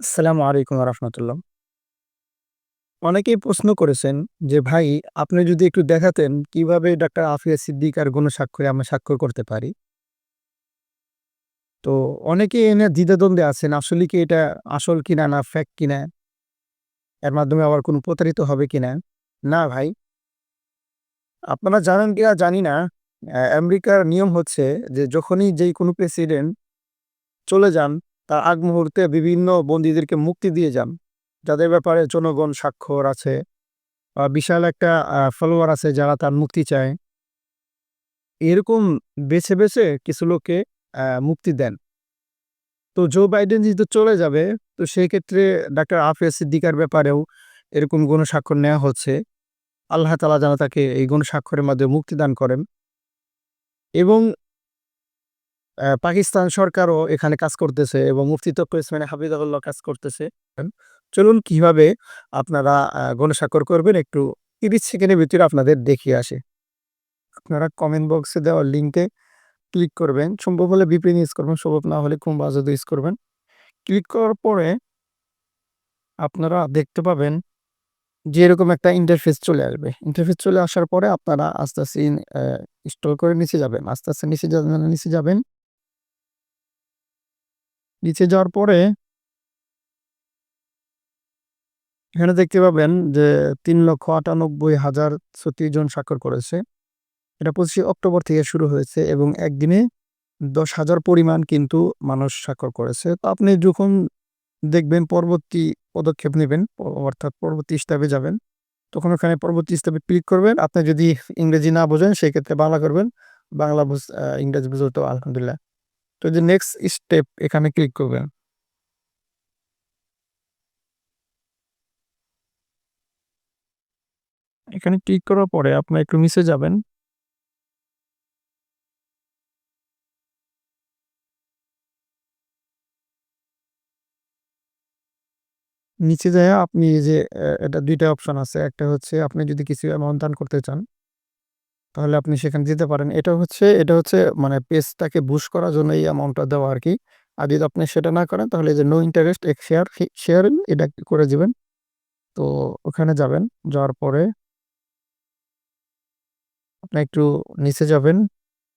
আসসালামু আলাইকুম রহমতুল্লাহ। অনেকেই প্রশ্ন করেছেন যে, ভাই, আপনি যদি একটু দেখাতেন কীভাবে ডাক্তার আফিয়া সিদ্দিক আর গণস্বাক্ষরে আমরা স্বাক্ষর করতে পারি? তো অনেকে এনে দ্বিধাদ্বন্দ্বে আছেন, আসলে কি এটা আসল কিনা না ফ্যাক কিনা? এর মাধ্যমে আবার কোনো প্রতারিত হবে কিনা? না, ভাই। আপনারা জানেন কিনা জানি না। আমেরিকার নিয়ম হচ্ছে যে, যখনই যেই কোনো প্রেসিডেন্ট চলে যান তার আগ মুহূর্তে বিভিন্ন বন্দীদেরকে মুক্তি দিয়ে যান। যাদের ব্যাপারে জনগণ স্বাক্ষর আছে বিশাল একটা ফলোয়ার আছে যারা তার মুক্তি চায়। এরকম বেছে বেছে কিছু লোককে মুক্তি দেন। তো জো বাইডেন যেহেতু চলে যাবে, তো সেই ক্ষেত্রে ডাক্তার আফিয়া সিদ্দিকার ব্যাপারেও এরকম গণ স্বাক্ষর নেওয়া হচ্ছে। আল্লাহ তালা যেন তাকে এই গণ স্বাক্ষরের মাধ্যমে মুক্তি দান করেন। এবং পাকিস্তান সরকারও এখানে কাজ করতেছে এবং মুফতি তক্ক ইসমাইল হাফিজাহুল্লাহ কাজ করতেছে। চলুন কীভাবে আপনারা গণস্বাক্ষর করবেন? একটু তিরিশ সেকেন্ডের ভিতরে আপনাদের দেখিয়ে আসে। আপনারা কমেন্ট বক্সে দেওয়া লিঙ্কে ক্লিক করবেন। সম্ভব হলে বিপিএন ইউজ করবেন, সম্ভব না হলে কুম্ভ আজাদ ইউজ করবেন। ক্লিক করার পরে আপনারা দেখতে পাবেন যে এরকম একটা ইন্টারফেস চলে আসবে। ইন্টারফেস চলে আসার পরে আপনারা আস্তে আস্তে স্টোর করে নিচে যাবেন। আস্তে আস্তে নিচে যাবেন নিচে যাবেন। নিচে যাওয়ার পরে এখানে দেখতে পাবেন যে তিন লক্ষ আটানব্বই হাজার ছত্রিশ জন স্বাক্ষর করেছে। এটা পঁচিশে অক্টোবর থেকে শুরু হয়েছে এবং একদিনে দশ হাজার পরিমাণ কিন্তু মানুষ স্বাক্ষর করেছে। তো আপনি যখন দেখবেন পরবর্তী পদক্ষেপ নেবেন, অর্থাৎ পরবর্তী স্টেপে যাবেন, তখন ওখানে পরবর্তী স্টেপে ক্লিক করবেন। আপনি যদি ইংরেজি না বোঝেন সেই ক্ষেত্রে বাংলা করবেন। বাংলা ইংরেজি বুঝলে তো আলহামদুলিল্লাহ। তো যে নেক্সট স্টেপ এখানে ক্লিক করবেন। এখানে ক্লিক করার পরে আপনার একটু নিচে যাবেন। নিচে যায় আপনি যে এটা দুইটা অপশন আছে। একটা হচ্ছে আপনি যদি কিছু অ্যামাউন্ট দান করতে চান তাহলে আপনি সেখানে দিতে পারেন। এটা হচ্ছে এটা হচ্ছে মানে পেজটাকে বুস্ট করার জন্য এই অ্যামাউন্টটা দেওয়া আর কি আর যদি আপনি সেটা না করেন, তাহলে যে নো ইন্টারেস্ট এক শেয়ার শেয়ার এটা করে দিবেন। তো ওখানে যাবেন, যাওয়ার পরে আপনি একটু নিচে যাবেন।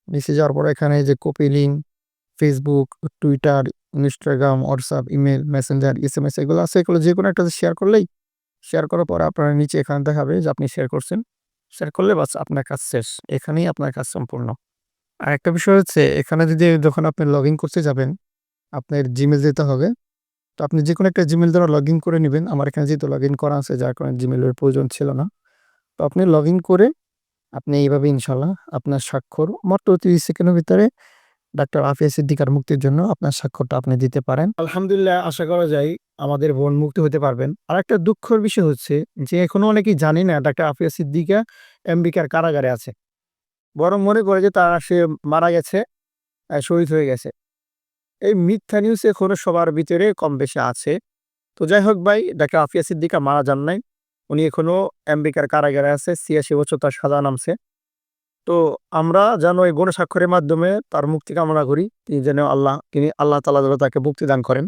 নিচে যাওয়ার পরে এখানে যে copy link Facebook Twitter Instagram WhatsApp email messenger S M S এগুলো আছে, এগুলো যে কোনো একটা শেয়ার করলেই শেয়ার করার পরে আপনার নিচে এখানে দেখাবে যে আপনি শেয়ার করছেন। শেয়ার করলে বাস আপনার কাজ শেষ। এখানেই আপনার কাজ সম্পূর্ণ। আর একটা বিষয় হচ্ছে, এখানে যদি যখন আপনি লগ ইন করতে যাবেন, আপনার জিমেল যেতে হবে। তো আপনি যে কোনো একটা জিমেল দ্বারা লগ ইন করে নেবেন। আমার এখানে যেহেতু লগ ইন করা আছে, যার কারণে জিমেলের প্রয়োজন ছিল না। তো আপনি লগ ইন করে, আপনি এইভাবে ইনশাল্লাহ আপনার স্বাক্ষর মাত্র তিরিশ সেকেন্ডের ভিতরে ডাক্তার আফিয়া সিদ্দিকার মুক্তির জন্য আপনার স্বাক্ষরটা আপনি দিতে পারেন। আলহামদুলিল্লাহ, আশা করা যায় আমাদের বোন মুক্তি হতে পারবেন। আর একটা দুঃখের বিষয় হচ্ছে যে এখনও অনেকেই জানি না ডাক্তার আফিয়া সিদ্দিকা আমেরিকার কারাগারে আছে। বরং মনে করে যে তারা সে মারা গেছে শহীদ হয়ে গেছে। এই মিথ্যা নিউজ এখনও সবার ভিতরে কম বেশি আছে। তো যাই হোক ভাই, ডাক্তার আফিয়া সিদ্দিকা মারা যান নাই। উনি এখনও আমেরিকার কারাগারে আছে, ছিয়াশি বছর তার সাজা নামছে। তো আমরা যেন এই গণস্বাক্ষরের মাধ্যমে তার মুক্তি কামনা করি। তিনি যেন আল্লাহ, তিনি আল্লাহ তালা যেন তাকে মুক্তি দান করেন।